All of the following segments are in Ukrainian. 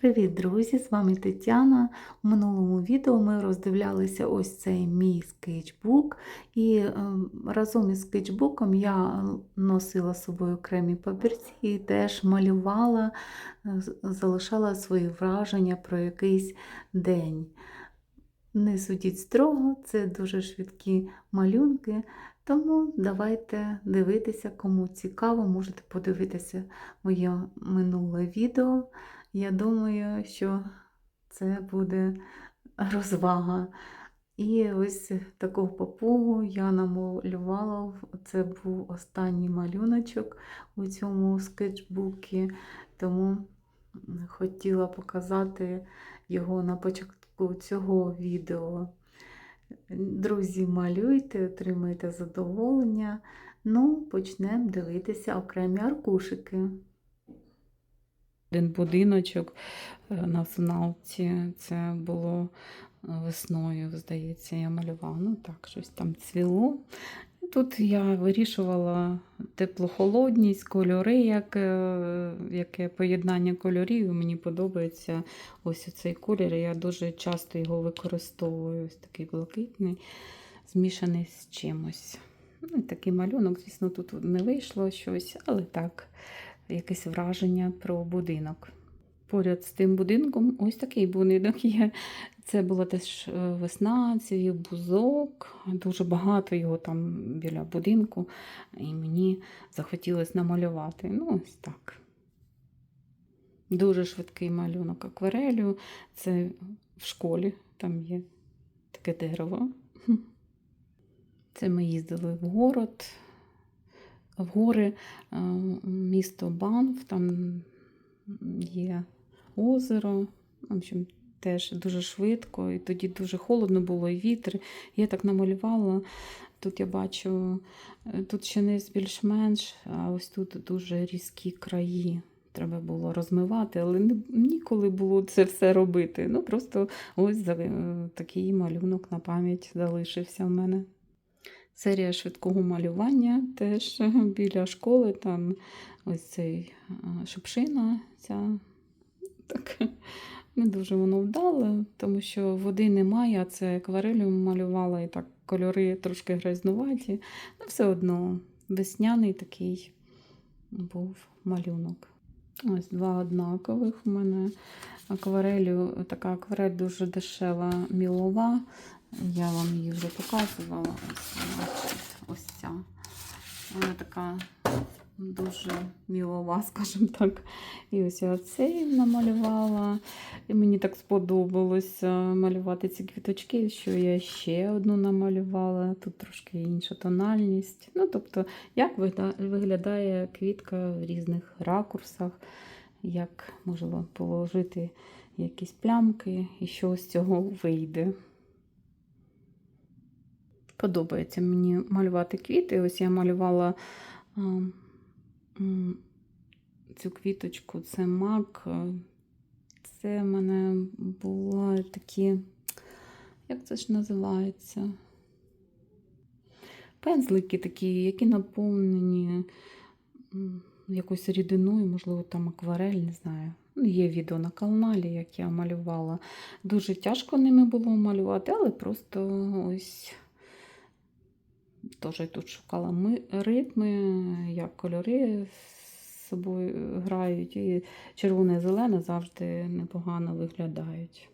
Привіт, друзі! З вами Тетяна. У минулому відео ми роздивлялися ось цей мій скетчбук, і ем, разом із скетчбуком я носила з собою окремі папірці і теж малювала, е, залишала свої враження про якийсь день. Не судіть строго, це дуже швидкі малюнки, тому давайте дивитися, кому цікаво, можете подивитися моє минуле відео. Я думаю, що це буде розвага. І ось такого папугу я намалювала. Це був останній малюночок у цьому скетчбуці, тому хотіла показати його на початку цього відео. Друзі, малюйте, отримайте задоволення. Ну, почнемо дивитися окремі аркушики. Один будиночок е, на Суналці, це було е, весною, здається, я малювала. Ну так, щось там цвіло. Тут я вирішувала теплохолодність, кольори, як, е, яке поєднання кольорів. Мені подобається ось цей колір. Я дуже часто його використовую. Ось такий блакитний, змішаний з чимось. Ну, такий малюнок, звісно, тут не вийшло щось, але так, якесь враження про будинок. Поряд з тим будинком ось такий будинок є. Це була теж е, весна, цвів бузок, дуже багато його там біля будинку, і мені захотілося намалювати. Ну, ось так. Дуже швидкий малюнок акварелю. Це в школі, там є таке дерево. Це ми їздили в город, в гори, е, місто Банф, там є озеро. В общем, теж дуже швидко, і тоді дуже холодно було, і вітер. Я так намалювала. Тут я бачу, е, тут ще не більш-менш, а ось тут дуже різкі краї. Треба було розмивати, але ніколи було це все робити. Ну, просто ось е, такий малюнок на пам'ять залишився в мене. Серія швидкого малювання теж біля школи, там ось цей шипшина, ця так не дуже воно вдало, тому що води немає, а це акварелю малювала і так кольори трошки грязнуваті. Ну, все одно весняний такий був малюнок. Ось два однакових у мене акварелю. Така акварель дуже дешева, мілова. Я вам її вже показувала. Ось, ось ця. Вона така дуже мілова, скажімо так. І ось я цей намалювала. І мені так сподобалося малювати ці квіточки, що я ще одну намалювала. Тут трошки інша тональність. Ну, тобто, як виглядає квітка в різних ракурсах, як можливо положити якісь плямки, і що з цього вийде. Подобається мені малювати квіти. Ось я малювала цю квіточку, це мак. Це в мене були такі, як це ж називається? Пензлики такі, які наповнені якоюсь рідиною, можливо, там акварель, не знаю. Ну, Є відео на каналі, як я малювала. Дуже тяжко ними було малювати, але просто ось теж тут шукала ми- ритми, як кольори з собою грають. І червоне і зелене завжди непогано виглядають.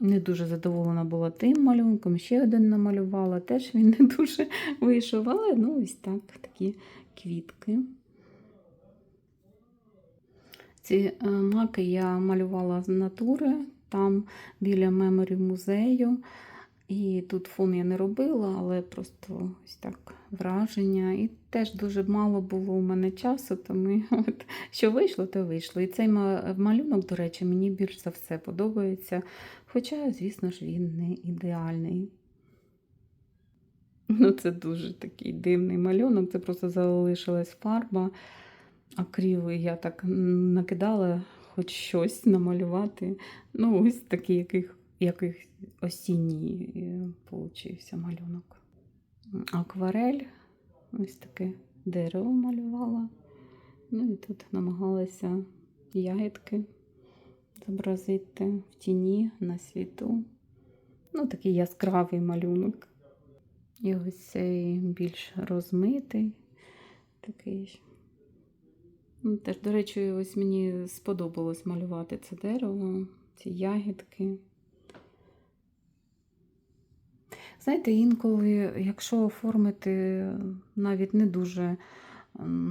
Не дуже задоволена була тим малюнком. Ще один намалювала, теж він не дуже вийшов, але ну ось так, такі квітки. Ці е, маки я малювала з натури, там біля меморі музею. І тут фон я не робила, але просто ось так враження. І теж дуже мало було у мене часу, тому от, що вийшло, то вийшло. І цей малюнок, до речі, мені більш за все подобається. Хоча, звісно ж, він не ідеальний. Ну, це дуже такий дивний малюнок, це просто залишилась фарба. Акріли я так накидала хоч щось намалювати. Ну, ось такий яких, яких осінній е, получився малюнок. Акварель, ось таке дерево малювала. Ну і тут намагалася ягідки зобразити в тіні на світу. Ну, такий яскравий малюнок. І ось цей більш розмитий такий. Ну, теж, до речі, ось мені сподобалось малювати це дерево, ці ягідки. Знаєте, інколи, якщо оформити навіть не дуже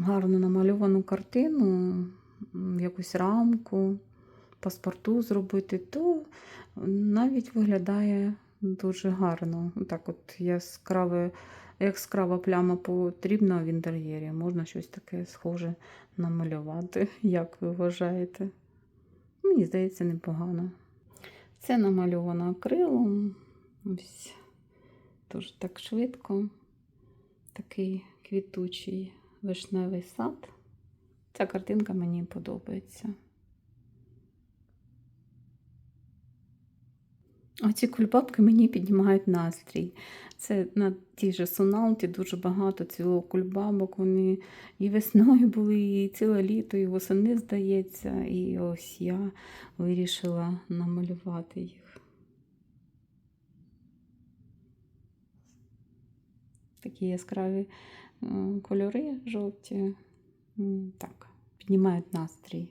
гарно намальовану картину, якусь рамку, паспорту зробити, то навіть виглядає дуже гарно. Так от яскраве, яскрава пляма потрібна в інтер'єрі. Можна щось таке схоже намалювати, як ви вважаєте. Мені здається, непогано. Це намальовано акрилом. Ось дуже так швидко. Такий квітучий вишневий сад. Ця картинка мені подобається. Оці кульбабки мені піднімають настрій. Це на тій же Суналті дуже багато ціло кульбабок. Вони і весною були, і ціле літо, і восени, здається. І ось я вирішила намалювати їх. Такі яскраві е, кольори жовті. Так, піднімають настрій.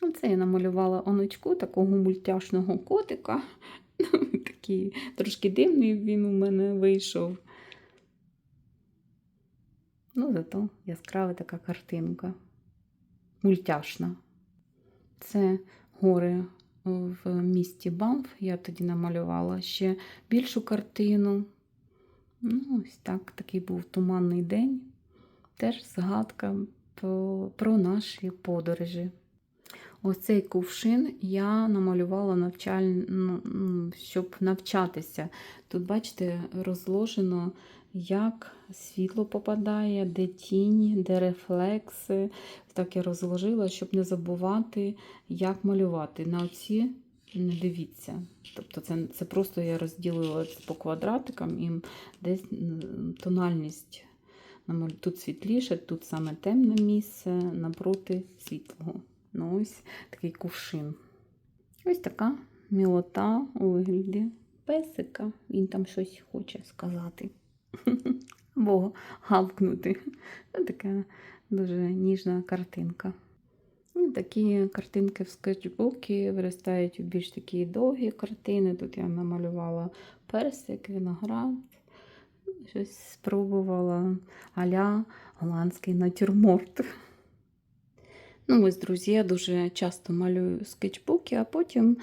Оце я намалювала онучку такого мультяшного котика. Такий трошки дивний він у мене вийшов. Ну, зато яскрава така картинка. Мультяшна. Це гори в місті Банф. Я тоді намалювала ще більшу картину. Ну, ось так, такий був туманний день. Теж згадка про, про наші подорожі. Ось цей кувшин я намалювала навчаль... ну, щоб навчатися. Тут, бачите, розложено, як світло попадає, де тінь, де рефлекси. Так я розложила, щоб не забувати, як малювати. На оці не дивіться. Тобто це, це просто я розділила по квадратикам і десь тональність. Тут світліше, тут саме темне місце напроти світлого. Ну, ось такий кувшин. Ось така мілота у вигляді песика. Він там щось хоче сказати. Або гавкнути. Ну, така дуже ніжна картинка. Такі картинки в скетчбуці виростають у більш такі довгі картини. Тут я намалювала персик, виноград. Щось спробувала аля голландський натюрморт. Ну, ось, друзі, я дуже часто малюю скетчбуки, а потім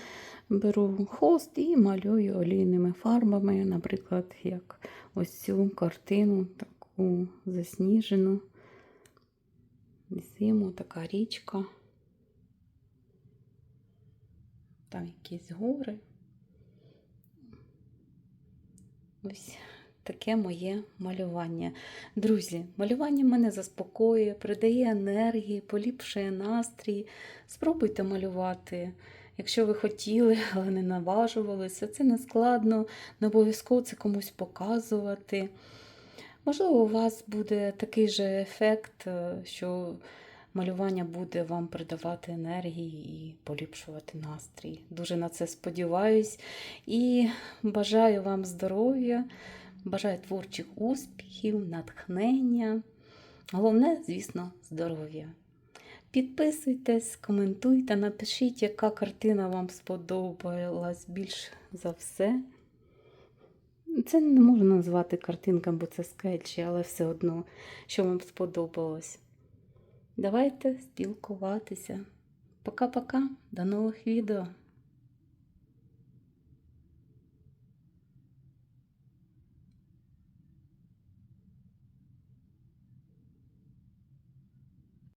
беру холст і малюю олійними фарбами, наприклад, як ось цю картину, таку засніжену. Зиму, така річка. Там якісь гори. Ось таке моє малювання. Друзі, малювання мене заспокоює, придає енергії, поліпшує настрій. Спробуйте малювати. Якщо ви хотіли, але не наважувалися, це не складно, не обов'язково це комусь показувати. Можливо, у вас буде такий же ефект, е, що малювання буде вам придавати енергії і поліпшувати настрій. Дуже на це сподіваюсь. І бажаю вам здоров'я, бажаю творчих успіхів, натхнення. Головне, звісно, здоров'я. Підписуйтесь, коментуйте, напишіть, яка картина вам сподобалась більш за все. Це не можна назвати картинками, бо це скетчі, але все одно, що вам сподобалось. Давайте спілкуватися. Пока-пока, до нових відео.